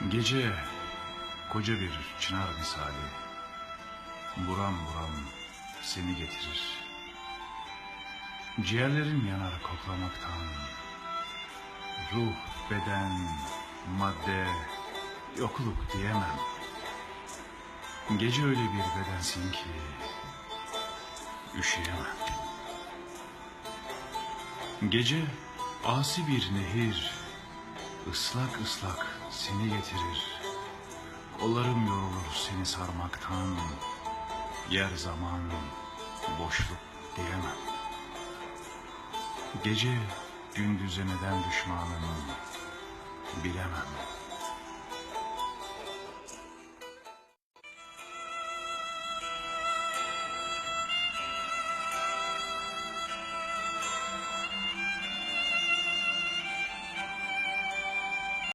Gece koca bir çınar misali buram buram seni getirir. Ciğerlerim yanar koklamaktan. Ruh, beden, madde, yokluk diyemem. Gece öyle bir bedensin ki üşüyemem. Gece asi bir nehir ıslak ıslak seni getirir. Kollarım yorulur seni sarmaktan. Yer zaman boşluk diyemem. Gece gündüze neden düşmanım bilemem.